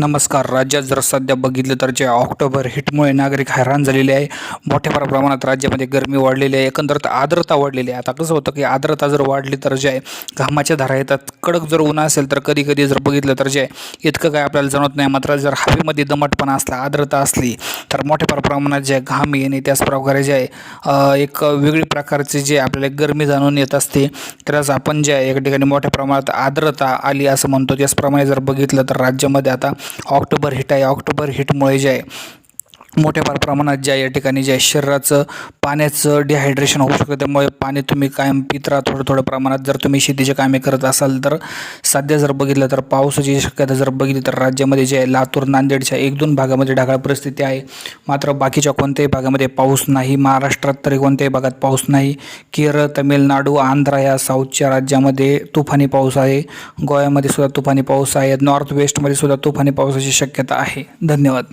नमस्कार. राज्यात जर सध्या बघितलं तर जे ऑक्टोबर हिटमुळे नागरिक हैराण झालेले आहे मोठ्या प्रमाणात राज्यामध्ये गरमी वाढलेली आहे एकंदरीत आर्द्रता वाढलेली आहे. आता कसं होतं की आर्द्रता जर वाढली तर जे आहे घामाच्या धारा येतात कडक जर ऊन असेल तर कधी कधी जर बघितलं तर जे आहे इतकं काय आपल्याला जाणवत नाही मात्र जर हवेमध्ये दमटपणा असला आर्द्रता असली तर मोठ्या प्रमाणात जे आहे घाम येणे त्याचप्रकारे जे आहे एक वेगळी प्रकारचे जे आपल्याला गरमी जाणून येत असते त्यालाच आपण जे आहे एका ठिकाणी मोठ्या प्रमाणात आर्द्रता आली असं म्हणतो. त्याचप्रमाणे जर बघितलं तर राज्यामध्ये आता ऑक्टोबर हिट आहे. ऑक्टोबर हिटमुळे जे आहे मोठ्या प्र- प्रमाणात ज्या या ठिकाणी ज्या शरीराचं पाण्याचं डिहायड्रेशन होऊ शकतं त्यामुळे पाणी तुम्ही कायम पित राहा थोडं थोडं प्रमाणात. जर तुम्ही शेतीचे कामे करत असाल तर सध्या जर बघितलं तर पावसाची शक्यता जर बघितली तर राज्यामध्ये जे आहे लातूर नांदेडच्या एक दोन भागामध्ये ढगाळ परिस्थिती आहे. मात्र बाकीच्या कोणत्याही भागामध्ये पाऊस नाही. महाराष्ट्रात तरी कोणत्याही भागात पाऊस नाही. केरळ तमिळनाडू आंध्रा या साऊथच्या राज्यामध्ये तुफानी पाऊस आहे. गोव्यामध्ये सुद्धा तुफानी पाऊस आहे. नॉर्थ वेस्टमध्ये सुद्धा तुफानी पावसाची शक्यता आहे. धन्यवाद.